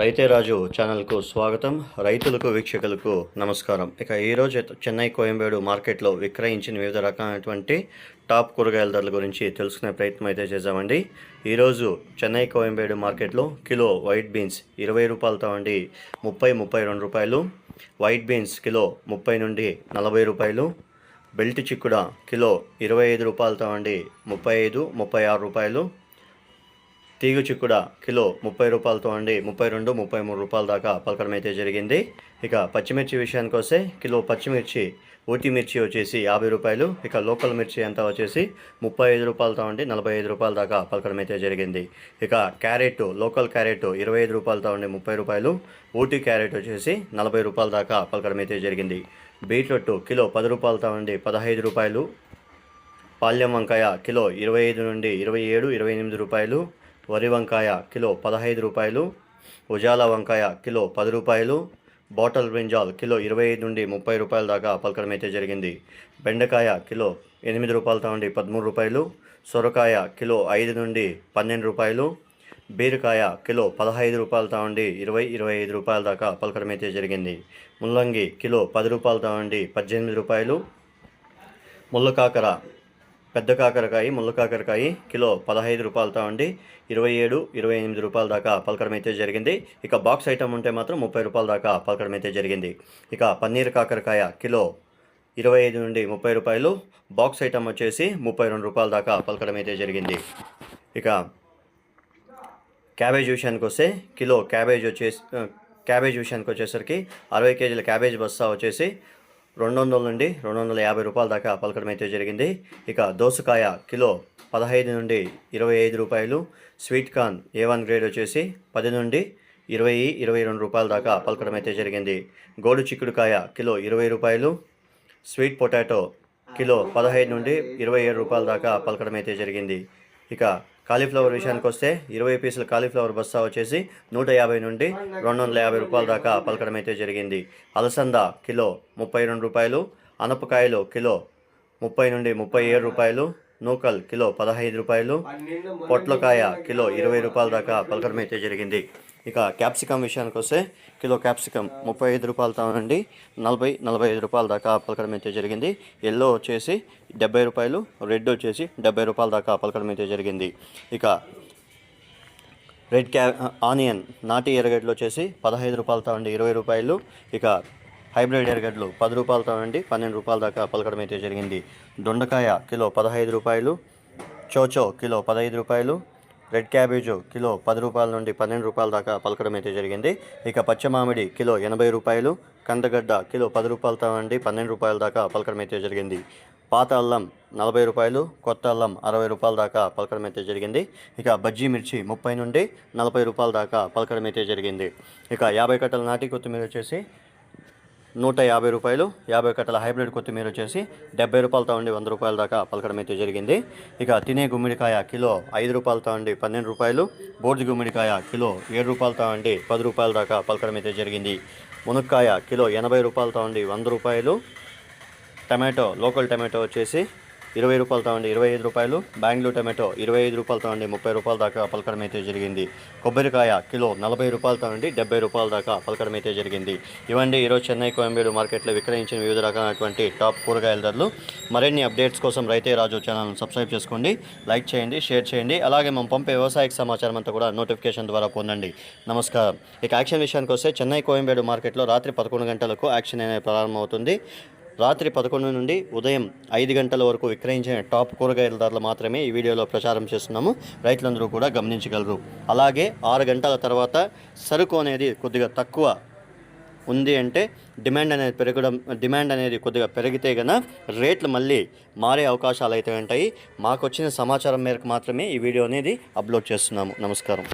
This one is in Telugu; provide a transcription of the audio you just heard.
రైతే రాజు ఛానల్కు స్వాగతం. రైతులకు వీక్షకులకు నమస్కారం. ఇక ఈరోజు చెన్నై కోయంబేడు మార్కెట్లో విక్రయించిన వివిధ రకాలైనటువంటి టాప్ కూరగాయల ధరల గురించి తెలుసుకునే ప్రయత్నం అయితే చేశామండి ఈరోజు చెన్నై కోయంబేడు మార్కెట్లో కిలో వైట్ బీన్స్ ఇరవై రూపాయలతో అండి ముప్పై ముప్పై రెండు రూపాయలు. వైట్ బీన్స్ కిలో ముప్పై నుండి నలభై రూపాయలు. బెల్ట్ చిక్కుడ కిలో ఇరవై ఐదు రూపాయలతో అండి ముప్పై ఐదు ముప్పై ఆరు రూపాయలు. తీగ చిక్కుడ కిలో ముప్పై రూపాయలతో అండి. ముప్పై రెండు ముప్పై మూడు రూపాయల దాకా పలకడం అయితే జరిగింది. ఇక పచ్చిమిర్చి విషయానికి వస్తే కిలో పచ్చిమిర్చి ఊటి మిర్చి వచ్చేసి యాభై రూపాయలు. ఇక లోకల్ మిర్చి అంతా వచ్చేసి ముప్పై ఐదు రూపాయలతో ఉండి నలభై ఐదు రూపాయల దాకా పలకడం అయితే జరిగింది. ఇక క్యారెట్ లోకల్ క్యారెట్ ఇరవై ఐదు రూపాయలతో ఉండి ముప్పై రూపాయలు. ఊటీ క్యారెట్ వచ్చేసి నలభై రూపాయల దాకా పలకడం అయితే జరిగింది. బీట్రూట్ కిలో పది రూపాయలతో ఉండి పదహైదు రూపాయలు. పాల్యం వంకాయ కిలో ఇరవై ఐదు నుండి ఇరవై ఏడు ఇరవై ఎనిమిది రూపాయలు. వరి వంకాయ కిలో పదహైదు రూపాయలు ఉజాల వంకాయ కిలో పది రూపాయలు బాటల్ బ్రింజాల్ కిలో ఇరవై ఐదు నుండి ముప్పై రూపాయల దాకా పలకడం అయితే జరిగింది. బెండకాయ కిలో ఎనిమిది రూపాయలతో నుండి పదమూడు రూపాయలు సొరకాయ కిలో ఐదు నుండి పన్నెండు రూపాయలు బీరకాయ కిలో పదహైదు రూపాయలతో ఉండి ఇరవై ఇరవై ఐదు రూపాయల దాకా పలకడం అయితే జరిగింది. ముల్లంగి కిలో పది రూపాయలతో ఉండి పద్దెనిమిది రూపాయలు ముళ్ళకాకర పెద్ద కాకరకాయ ముళ్ళ కాకరకాయ కిలో పదహైదు రూపాయలతో అండి. ఇరవై ఏడు ఇరవై ఎనిమిది రూపాయల దాకా పలకడం అయితే జరిగింది. ఇక బాక్స్ ఐటమ్ ఉంటే మాత్రం ముప్పై రూపాయల దాకా పలకడం అయితే జరిగింది. ఇక పన్నీర్ కాకరకాయ కిలో ఇరవై ఐదు నుండి ముప్పై రూపాయలు. బాక్స్ ఐటమ్ వచ్చేసి ముప్పై రెండు రూపాయల దాకా పలకడం అయితే జరిగింది. ఇక క్యాబేజ్ విషయానికి వస్తే కిలో క్యాబేజ్ వచ్చేసి క్యాబేజ్ విషయానికి వచ్చేసరికి అరవై కేజీల క్యాబేజ్ బస్తా వచ్చేసి రెండు వందల నుండి రెండు వందల యాభై రూపాయల దాకా పలకడం అయితే జరిగింది. ఇక దోసకాయ కిలో పదహైదు నుండి ఇరవై ఐదు రూపాయలు sweet corn A one grade వచ్చేసి పది నుండి ఇరవై ఇరవై రెండు రూపాయల దాకా పలకడం అయితే జరిగింది. గోడు చిక్కుడుకాయ కిలో ఇరవై రూపాయలు స్వీట్ పొటాటో కిలో పదహైదు నుండి ఇరవై ఏడు రూపాయల దాకా పలకడం అయితే జరిగింది. ఇక కాలీఫ్లవర్ విషయానికి వస్తే ఇరవై పీసుల కాలీఫ్లవర్ బస్తా వచ్చేసి నూట యాభై నుండి రెండు వందల యాభై రూపాయల దాకా పలకడం అయితే జరిగింది. అలసంద కిలో ముప్పై రెండు రూపాయలు అనపకాయలు కిలో ముప్పై నుండి ముప్పై ఏడు రూపాయలు నూకల్ కిలో పదహైదు రూపాయలు పొట్లకాయ కిలో ఇరవై రూపాయల దాకా పలకడం అయితే జరిగింది. ఇక క్యాప్సికమ్ విషయానికి వస్తే కిలో క్యాప్సికమ్ ముప్పై ఐదు రూపాయలతో నుండి నలభై నలభై ఐదు రూపాయల దాకా పలకడం అయితే జరిగింది. ఎల్లో వచ్చేసి డెబ్బై రూపాయలు రెడ్ వచ్చేసి డెబ్బై రూపాయల దాకా పలకడం అయితే జరిగింది. ఇక రెడ్ క్యా ఆనియన్ నాటి ఎరగడ్డలు వచ్చేసి పదహైదు రూపాయలతో నుండి ఇరవై రూపాయలు. ఇక హైబ్రిడ్ ఎరగడ్లు పది రూపాయలతో నుండి పన్నెండు రూపాయల దాకా పలకడం అయితే జరిగింది. దొండకాయ కిలో పదహైదు రూపాయలు చోచో కిలో పదహైదు రూపాయలు రెడ్ క్యాబేజు కిలో పది రూపాయల నుండి పన్నెండు రూపాయల దాకా పలకడం అయితే జరిగింది. ఇక పచ్చమామిడి కిలో ఎనభై రూపాయలు కందగడ్డ కిలో పది రూపాయలతో నుండి పన్నెండు రూపాయల దాకా పలకడం అయితే జరిగింది. పాత అల్లం నలభై రూపాయలు కొత్త అల్లం అరవై రూపాయల దాకా పలకడం అయితే జరిగింది. ఇక బజ్జీ మిర్చి ముప్పై నుండి నలభై రూపాయల దాకా పలకడం అయితే జరిగింది. ఇక యాభై కట్టల నాటి కొత్తిమీర వచ్చేసి నూట యాభై రూపాయలు యాభై కట్టల హైబ్రిడ్ కొత్తిమీర వచ్చేసి డెబ్బై రూపాయలతో ఉండి వంద రూపాయల దాకా పలకడం అయితే జరిగింది. ఇక తినే గుమ్మిడికాయ కిలో ఐదు రూపాయలతో ఉండి పన్నెండు రూపాయలు బోర్డు గుమ్మిడికాయ కిలో ఏడు రూపాయలతో ఉండి పది రూపాయల దాకా పలకడం అయితే జరిగింది. మునక్కాయ కిలో ఎనభై రూపాయలతో ఉండి వంద రూపాయలు టమాటో లోకల్ టమాటో వచ్చేసి ఇరవై రూపాయలతో అండి ఇరవై ఐదు రూపాయలు. బెంగళూరు టమాటో ఇరవై ఐదు రూపాయలతో అండి ముప్పై రూపాయల దాకా పలకడం అయితే జరిగింది. కొబ్బరికాయ కిలో నలభై రూపాయలతో అండి డెబ్బై రూపాయల దాకా పలకడం అయితే జరిగింది. ఇవండి ఈరోజు చెన్నై కోయంబేడు మార్కెట్లో విక్రయించిన వివిధ రకాలైనటువంటి టాప్ కూరగాయల ధరలు. మరిన్ని అప్డేట్స్ కోసం రైతే రాజు ఛానల్ను సబ్స్క్రైబ్ చేసుకోండి లైక్ చేయండి షేర్ చేయండి. అలాగే మనం పంపే వ్యవసాయక సమాచారం అంతా కూడా నోటిఫికేషన్ ద్వారా పొందండి. నమస్కారం. ఇక యాక్షన్ విషయానికి వస్తే చెన్నై కోయంబేడు మార్కెట్లో రాత్రి పదకొండు గంటలకు యాక్షన్ అనేది ప్రారంభమవుతుంది. రాత్రి పదకొండు నుండి ఉదయం ఐదు గంటల వరకు విక్రయించిన టాప్ కూరగాయల ధరలు మాత్రమే ఈ వీడియోలో ప్రచారం చేస్తున్నాము. రైతులందరూ కూడా గమనించగలరు. అలాగే ఆరు గంటల తర్వాత సరుకు అనేది కొద్దిగా తక్కువ ఉంది అంటే డిమాండ్ అనేది పెరగడం డిమాండ్ అనేది కొద్దిగా పెరిగితే గన రేట్లు మళ్ళీ మారే అవకాశాలు అయితే ఉంటాయి. మాకు వచ్చిన సమాచారం మేరకు మాత్రమే ఈ వీడియో అనేది అప్లోడ్ చేస్తున్నాము. నమస్కారం.